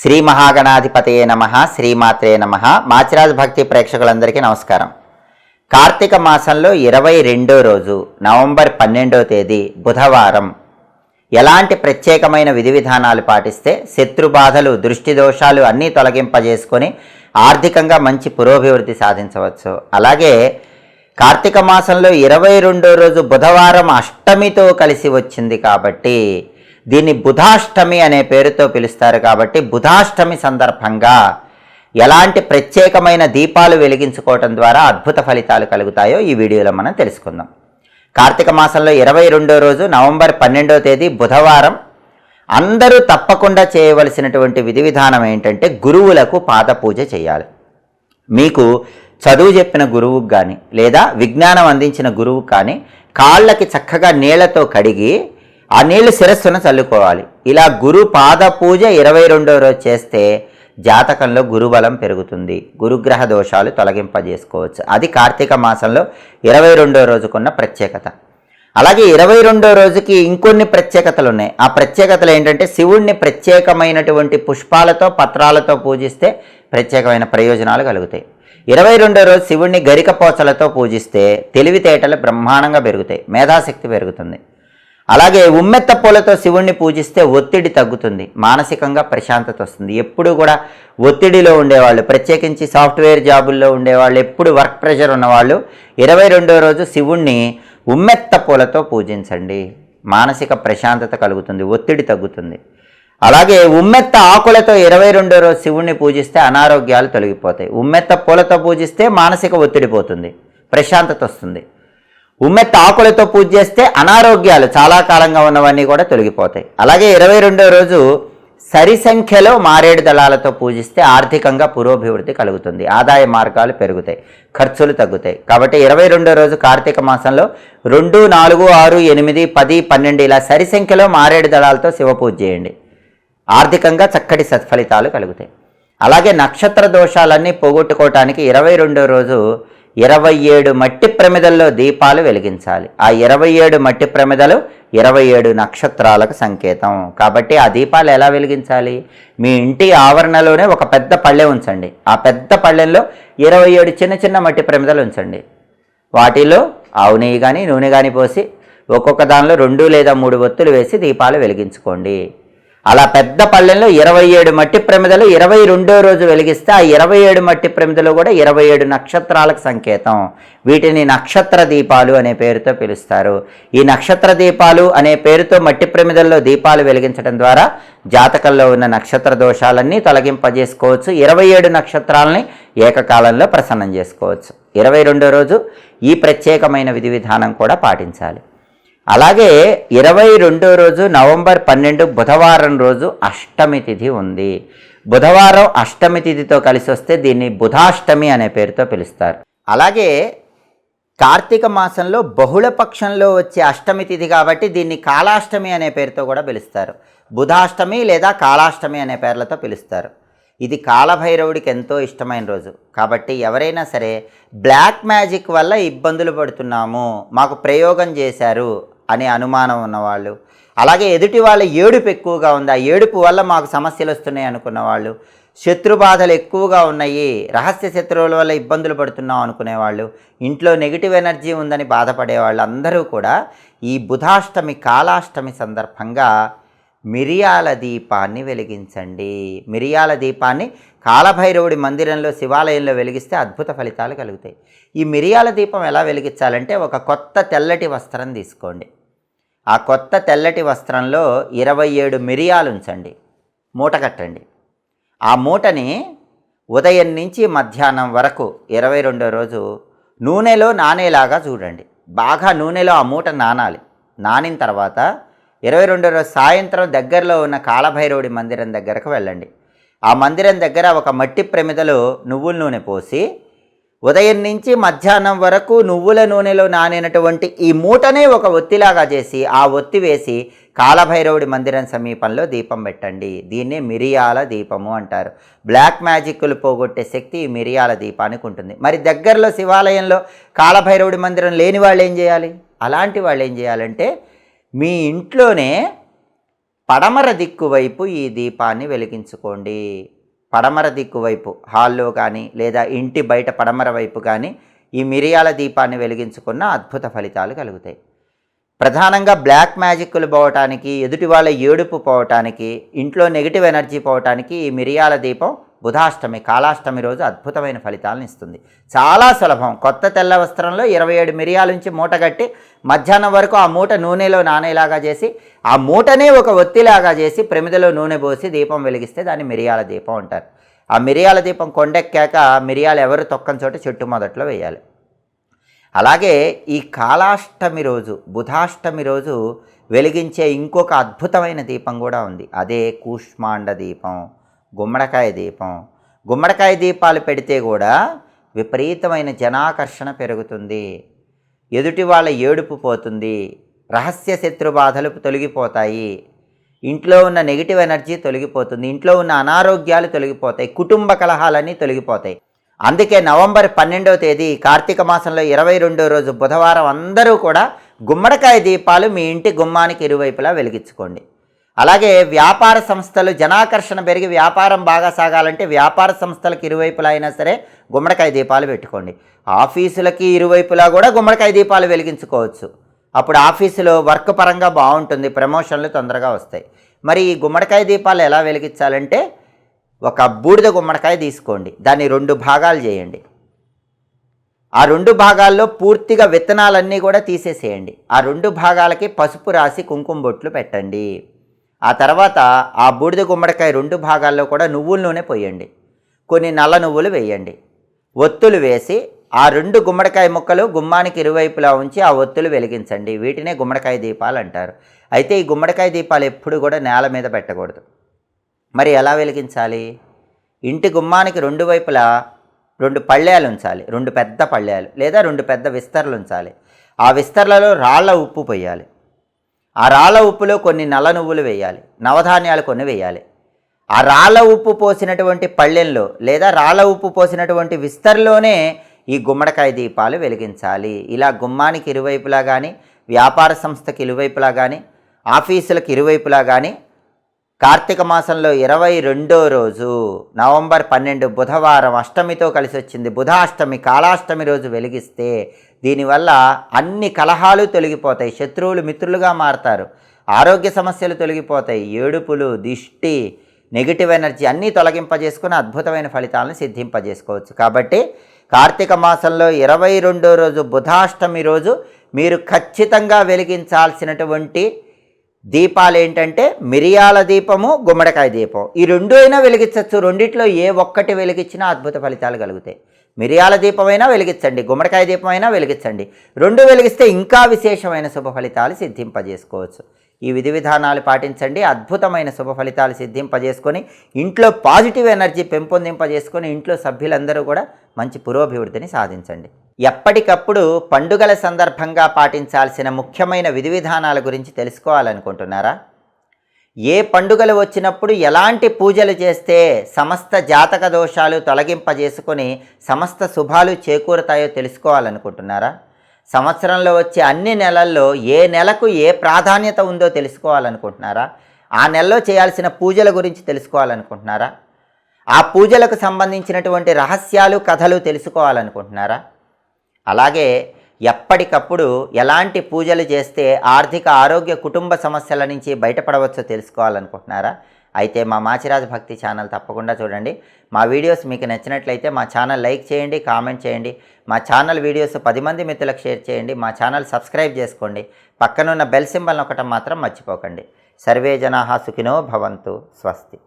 శ్రీ మహాగణాధిపతయే నమ శ్రీమాత్రే నమ. మాచిరాజ్ భక్తి ప్రేక్షకులందరికీ నమస్కారం. కార్తీక మాసంలో ఇరవై రెండో రోజు నవంబర్ పన్నెండో తేదీ బుధవారం. ఎలాంటి ప్రత్యేకమైన విధి విధానాలు పాటిస్తే శత్రు బాధలు దృష్టి దోషాలు అన్నీ తొలగింపజేసుకొని ఆర్థికంగా మంచి పురోభివృద్ధి సాధించవచ్చు. అలాగే కార్తీక మాసంలో ఇరవై రెండో రోజు బుధవారం అష్టమితో కలిసి వచ్చింది కాబట్టి దీన్ని బుధాష్టమి అనే పేరుతో పిలుస్తారు కాబట్టి బుధాష్టమి సందర్భంగా ఎలాంటి ప్రత్యేకమైన దీపాలు వెలిగించుకోవటం ద్వారా అద్భుత ఫలితాలు కలుగుతాయో ఈ వీడియోలో మనం తెలుసుకుందాం. కార్తీక మాసంలో ఇరవై రెండో రోజు నవంబర్ పన్నెండో తేదీ బుధవారం. అందరూ తప్పకుండా చేయవలసినటువంటి విధి విధానం ఏంటంటే గురువులకు పాద పూజ చేయాలి. మీకు చదువు చెప్పిన గురువుకు కానీ లేదా విజ్ఞానం అందించిన గురువు కానీ కాళ్ళకి చక్కగా నీళ్ళతో కడిగి ఆ నీళ్ళు శిరస్సును చల్లుకోవాలి. ఇలా గురు పాద పూజ ఇరవై రెండో రోజు చేస్తే జాతకంలో గురుబలం పెరుగుతుంది. గురుగ్రహ దోషాలు తొలగింపజేసుకోవచ్చు. అది కార్తీక మాసంలో ఇరవై రెండో రోజుకున్న ప్రత్యేకత. అలాగే ఇరవై రెండో రోజుకి ఇంకొన్ని ప్రత్యేకతలు ఉన్నాయి. ఆ ప్రత్యేకతలు ఏంటంటే శివుణ్ణి ప్రత్యేకమైనటువంటి పుష్పాలతో పత్రాలతో పూజిస్తే ప్రత్యేకమైన ప్రయోజనాలు కలుగుతాయి. ఇరవై రెండో రోజు శివుణ్ణి గరికపోచలతో పూజిస్తే తెలివితేటలు బ్రహ్మాండంగా పెరుగుతాయి. మేధాశక్తి పెరుగుతుంది. అలాగే ఉమ్మెత్త పూలతో శివుణ్ణి పూజిస్తే ఒత్తిడి తగ్గుతుంది మానసికంగా ప్రశాంతత వస్తుంది. ఎప్పుడు కూడా ఒత్తిడిలో ఉండేవాళ్ళు ప్రత్యేకించి సాఫ్ట్వేర్ జాబుల్లో ఉండేవాళ్ళు ఎప్పుడు వర్క్ ప్రెషర్ ఉన్నవాళ్ళు ఇరవై రెండో రోజు శివుణ్ణి ఉమ్మెత్త పూలతో పూజించండి. మానసిక ప్రశాంతత కలుగుతుంది ఒత్తిడి తగ్గుతుంది. అలాగే ఉమ్మెత్త ఆకులతో ఇరవై రెండో రోజు శివుణ్ణి పూజిస్తే అనారోగ్యాలు తొలగిపోతాయి. ఉమ్మెత్త పూలతో పూజిస్తే మానసిక ఒత్తిడి పోతుంది ప్రశాంతత వస్తుంది. ఉమ్మెత్త ఆకులతో పూజ చేస్తే అనారోగ్యాలు చాలా కాలంగా ఉన్నవన్నీ కూడా తొలగిపోతాయి. అలాగే ఇరవై రెండో రోజు సరి సంఖ్యలో మారేడు దళాలతో పూజిస్తే ఆర్థికంగా పురోభివృద్ధి కలుగుతుంది. ఆదాయ మార్గాలు పెరుగుతాయి ఖర్చులు తగ్గుతాయి. కాబట్టి ఇరవై రెండో రోజు కార్తీక మాసంలో రెండు నాలుగు ఆరు ఎనిమిది పది పన్నెండు ఇలా సరి సంఖ్యలో మారేడు దళాలతో శివ పూజ చేయండి. ఆర్థికంగా చక్కటి సత్ఫలితాలు కలుగుతాయి. అలాగే నక్షత్ర దోషాలన్నీ పోగొట్టుకోవటానికి ఇరవై రెండో రోజు ఇరవై ఏడు మట్టి ప్రమిదల్లో దీపాలు వెలిగించాలి. ఆ ఇరవై ఏడు మట్టి ప్రమిదలు ఇరవై ఏడు నక్షత్రాలకు సంకేతం. కాబట్టి ఆ దీపాలు ఎలా వెలిగించాలి? మీ ఇంటి ఆవరణలోనే ఒక పెద్ద పళ్ళె ఉంచండి. ఆ పెద్ద పళ్ళెంలో ఇరవై ఏడు చిన్న చిన్న మట్టి ప్రమిదలు ఉంచండి. వాటిలో ఆవు నెయ్యి కానీ నూనె కానీ పోసి ఒక్కొక్క దానిలో రెండు లేదా మూడు ఒత్తులు వేసి దీపాలు వెలిగించుకోండి. అలా పెద్ద పళ్ళెంలో ఇరవై ఏడు మట్టి ప్రమిదలు ఇరవై రెండో రోజు వెలిగిస్తే ఆ ఇరవై ఏడు మట్టి ప్రమిదలు కూడా ఇరవై ఏడు నక్షత్రాలకు సంకేతం. వీటిని నక్షత్ర దీపాలు అనే పేరుతో పిలుస్తారు. ఈ నక్షత్ర దీపాలు అనే పేరుతో మట్టి ప్రమిదల్లో దీపాలు వెలిగించడం ద్వారా జాతకంలో ఉన్న నక్షత్ర దోషాలన్నీ తొలగింపజేసుకోవచ్చు. ఇరవై ఏడు నక్షత్రాలని ఏకకాలంలో ప్రసన్నం చేసుకోవచ్చు. ఇరవై రెండో రోజు ఈ ప్రత్యేకమైన విధి విధానం కూడా పాటించాలి. అలాగే ఇరవై రెండో రోజు నవంబర్ పన్నెండు బుధవారం రోజు అష్టమి తిథి ఉంది. బుధవారం అష్టమి తిథితో కలిసి వస్తే దీన్ని బుధాష్టమి అనే పేరుతో పిలుస్తారు. అలాగే కార్తీక మాసంలో బహుళ పక్షంలో వచ్చే అష్టమి తిథి కాబట్టి దీన్ని కాలాష్టమి అనే పేరుతో కూడా పిలుస్తారు. బుధాష్టమి లేదా కాలాష్టమి అనే పేర్లతో పిలుస్తారు. ఇది కాలభైరవుడికి ఎంతో ఇష్టమైన రోజు. కాబట్టి ఎవరైనా సరే బ్లాక్ మ్యాజిక్ వల్ల ఇబ్బందులు పడుతున్నాము మాకు ప్రయోగం చేశారు అనే అనుమానం ఉన్నవాళ్ళు. అలాగే ఎదుటి వాళ్ళ ఏడుపు ఎక్కువగా ఉంది. ఆ ఏడుపు వల్ల మాకు సమస్యలు వస్తున్నాయి అనుకున్న వాళ్ళు. శత్రు బాధలు ఎక్కువగా ఉన్నాయి. రహస్య శత్రువుల వల్ల ఇబ్బందులు పడుతున్నాం అనుకునేవాళ్ళు ఇంట్లో నెగిటివ్ ఎనర్జీ ఉందని బాధపడే వాళ్ళు అందరూ కూడా ఈ బుధాష్టమి కాలాష్టమి సందర్భంగా మిరియాల దీపాన్ని వెలిగించండి. మిరియాల దీపాన్ని కాలభైరవుడి మందిరంలో శివాలయంలో వెలిగిస్తే అద్భుత ఫలితాలు కలుగుతాయి. ఈ మిరియాల దీపం ఎలా వెలిగించాలంటే ఒక కొత్త తెల్లటి వస్త్రం తీసుకోండి. ఆ కొత్త తెల్లటి వస్త్రంలో ఇరవై ఏడు మిరియాలు ఉంచండి మూట కట్టండి. ఆ మూటని ఉదయం నుంచి మధ్యాహ్నం వరకు ఇరవై రెండో రోజు నూనెలో నానేలాగా చూడండి. బాగా నూనెలో ఆ మూట నానాలి. నానిన తర్వాత ఇరవై రెండో రోజు సాయంత్రం దగ్గరలో ఉన్న కాలభైరవుడి మందిరం దగ్గరకు వెళ్ళండి. ఆ మందిరం దగ్గర ఒక మట్టి ప్రమిదలో నువ్వుల నూనె పోసి ఉదయం నుంచి మధ్యాహ్నం వరకు నువ్వుల నూనెలో నానినటువంటి ఈ మూటనే ఒక ఒత్తిలాగా చేసి ఆ ఒత్తి వేసి కాలభైరవుడి మందిరం సమీపంలో దీపం పెట్టండి. దీన్నే మిరియాల దీపము అంటారు. బ్లాక్ మ్యాజిక్లు పోగొట్టే శక్తి ఈ మిరియాల దీపానికి ఉంటుంది. మరి దగ్గరలో శివాలయంలో కాలభైరవుడి మందిరం లేని వాళ్ళు ఏం చేయాలి? అలాంటి వాళ్ళు ఏం చేయాలంటే మీ ఇంట్లోనే పడమర దిక్కు వైపు ఈ దీపాన్ని వెలిగించుకోండి. పడమర దిక్కు వైపు హాల్లో కానీ లేదా ఇంటి బయట పడమర వైపు కానీ ఈ మిరియాల దీపాన్ని వెలిగించుకున్న అద్భుత ఫలితాలు కలుగుతాయి. ప్రధానంగా బ్లాక్ మ్యాజిక్లు పోవటానికి ఎదుటి వాళ్ళ ఏడుపు పోవటానికి ఇంట్లో నెగిటివ్ ఎనర్జీ పోవటానికి ఈ మిరియాల దీపం బుధాష్టమి కాలాష్టమి రోజు అద్భుతమైన ఫలితాలను ఇస్తుంది. చాలా సులభం. కొత్త తెల్ల వస్త్రంలో ఇరవై ఏడు మిరియాల నుంచి మూట కట్టి మధ్యాహ్నం వరకు ఆ మూట నూనెలో నానేలాగా చేసి ఆ మూటనే ఒక ఒత్తిలాగా చేసి ప్రమిదలో నూనె పోసి దీపం వెలిగిస్తే దాన్ని మిరియాల దీపం అంటారు. ఆ మిరియాల దీపం కొండెక్కాక మిరియాలు ఎవరు తొక్కని చోట చెట్టు మొదట్లో వేయాలి. అలాగే ఈ కాలాష్టమి రోజు బుధాష్టమి రోజు వెలిగించే ఇంకొక అద్భుతమైన దీపం కూడా ఉంది. అదే కూష్మాండ దీపం. గుమ్మడికాయ దీపం. గుమ్మడికాయ దీపాలు పెడితే కూడా విపరీతమైన జనాకర్షణ పెరుగుతుంది. ఎదుటి వాళ్ళ ఏడుపు పోతుంది. రహస్య శత్రు బాధలు తొలగిపోతాయి. ఇంట్లో ఉన్న నెగిటివ్ ఎనర్జీ తొలగిపోతుంది. ఇంట్లో ఉన్న అనారోగ్యాలు తొలగిపోతాయి. కుటుంబ కలహాలన్నీ తొలగిపోతాయి. అందుకే నవంబర్ పన్నెండవ తేదీ కార్తీక మాసంలో ఇరవై రెండో రోజు బుధవారం అందరూ కూడా గుమ్మడికాయ దీపాలు మీ ఇంటి గుమ్మానికి ఇరువైపులా వెలిగించుకోండి. అలాగే వ్యాపార సంస్థలు జనాకర్షణ పెరిగి వ్యాపారం బాగా సాగాలంటే వ్యాపార సంస్థలకు ఇరువైపులా అయినా సరే గుమ్మడికాయ దీపాలు పెట్టుకోండి. ఆఫీసులకి ఇరువైపులా కూడా గుమ్మడికాయ దీపాలు వెలిగించుకోవచ్చు. అప్పుడు ఆఫీసులో వర్క్ పరంగా బాగుంటుంది ప్రమోషన్లు తొందరగా వస్తాయి. మరి ఈ గుమ్మడికాయ దీపాలు ఎలా వెలిగించాలంటే ఒక బూడిద గుమ్మడికాయ తీసుకోండి దాన్ని రెండు భాగాలు చేయండి. ఆ రెండు భాగాల్లో పూర్తిగా విత్తనాలన్నీ కూడా తీసేసేయండి. ఆ రెండు భాగాలకి పసుపు రాసి కుంకుమ బొట్లు పెట్టండి. ఆ తర్వాత ఆ బూడిద గుమ్మడికాయ రెండు భాగాల్లో కూడా నువ్వుల నూనె పోయండి. కొన్ని నల్ల నువ్వులు వేయండి. ఒత్తులు వేసి ఆ రెండు గుమ్మడికాయ ముక్కలు గుమ్మానికి ఇరువైపులా ఉంచి ఆ ఒత్తులు వెలిగించండి. వీటినే గుమ్మడికాయ దీపాలు అంటారు. అయితే ఈ గుమ్మడికాయ దీపాలు ఎప్పుడు కూడా నేల మీద పెట్టకూడదు. మరి ఎలా వెలిగించాలి? ఇంటి గుమ్మానికి రెండు వైపులా రెండు పళ్ళేలు ఉంచాలి. రెండు పెద్ద పళ్ళేలు లేదా రెండు పెద్ద విస్తరలు ఉంచాలి. ఆ విస్తరలలో రాళ్ళ ఉప్పు పోయాలి. ఆ రాళ్ళ ఉప్పులో కొన్ని నల్ల నువ్వులు వేయాలి నవధాన్యాలు కొన్ని వేయాలి. ఆ రాళ్ళ ఉప్పు పోసినటువంటి పళ్ళెంలో లేదా రాళ్ళ ఉప్పు పోసినటువంటి విస్తర్లోనే ఈ గుమ్మడికాయ దీపాలు వెలిగించాలి. ఇలా గుమ్మానికి ఇరువైపులా కానీ వ్యాపార సంస్థకి ఇరువైపులా కానీ ఆఫీసులకు ఇరువైపులా కానీ కార్తీక మాసంలో ఇరవై రెండో రోజు నవంబర్ పన్నెండు బుధవారం అష్టమితో కలిసి వచ్చింది. బుధాష్టమి కాలాష్టమి రోజు వెలిగిస్తే దీనివల్ల అన్ని కలహాలు తొలగిపోతాయి. శత్రువులు మిత్రులుగా మారతారు. ఆరోగ్య సమస్యలు తొలగిపోతాయి. ఏడుపులు దిష్టి నెగిటివ్ ఎనర్జీ అన్నీ తొలగింపజేసుకుని అద్భుతమైన ఫలితాలను సిద్ధింపజేసుకోవచ్చు. కాబట్టి కార్తీక మాసంలో ఇరవై రెండో రోజు బుధాష్టమి రోజు మీరు ఖచ్చితంగా వెలిగించాల్సినటువంటి దీపాలు ఏంటంటే మిరియాల దీపము గుమ్మడికాయ దీపం. ఈ రెండు అయినా వెలిగించవచ్చు రెండిట్లో ఏ ఒక్కటి వెలిగించినా అద్భుత ఫలితాలు కలుగుతాయి. మిరియాల దీపమైనా వెలిగించండి గుమ్మడికాయ దీపమైనా వెలిగించండి. రెండు వెలిగిస్తే ఇంకా విశేషమైన శుభ ఫలితాలు సిద్ధింపజేసుకోవచ్చు. ఈ విధి విధానాలు పాటించండి. అద్భుతమైన శుభ ఫలితాలు సిద్ధింపజేసుకొని ఇంట్లో పాజిటివ్ ఎనర్జీ పెంపొందింపజేసుకొని ఇంట్లో సభ్యులందరూ కూడా మంచి పురోభివృద్ధిని సాధించండి. ఎప్పటికప్పుడు పండుగల సందర్భంగా పాటించాల్సిన ముఖ్యమైన విధి విధానాల గురించి తెలుసుకోవాలనుకుంటున్నారా? ఏ పండుగలు వచ్చినప్పుడు ఎలాంటి పూజలు చేస్తే సమస్త జాతక దోషాలు తొలగింపజేసుకొని సమస్త శుభాలు చేకూరుతాయో తెలుసుకోవాలనుకుంటున్నారా? సంవత్సరంలో వచ్చే అన్ని నెలల్లో ఏ నెలకు ఏ ప్రాధాన్యత ఉందో తెలుసుకోవాలనుకుంటున్నారా? ఆ నెలలో చేయాల్సిన పూజల గురించి తెలుసుకోవాలనుకుంటున్నారా? ఆ పూజలకు సంబంధించినటువంటి రహస్యాలు కథలు తెలుసుకోవాలనుకుంటున్నారా? అలాగే ఎప్పటికప్పుడు ఎలాంటి పూజలు చేస్తే ఆర్థిక ఆరోగ్య కుటుంబ సమస్యల నుంచి బయటపడవచ్చో తెలుసుకోవాలనుకుంటున్నారా? అయితే మా మాచిరాజు భక్తి ఛానల్ తప్పకుండా చూడండి. మా వీడియోస్ మీకు నచ్చినట్లయితే మా ఛానల్ లైక్ చేయండి కామెంట్ చేయండి. మా ఛానల్ వీడియోస్ పది మంది మిత్రులకు షేర్ చేయండి. మా ఛానల్ సబ్స్క్రైబ్ చేసుకోండి. పక్కనున్న బెల్ సింబల్ ఒకటం మాత్రం మర్చిపోకండి. సర్వే జనాహా సుఖినో భవంతు స్వస్తి.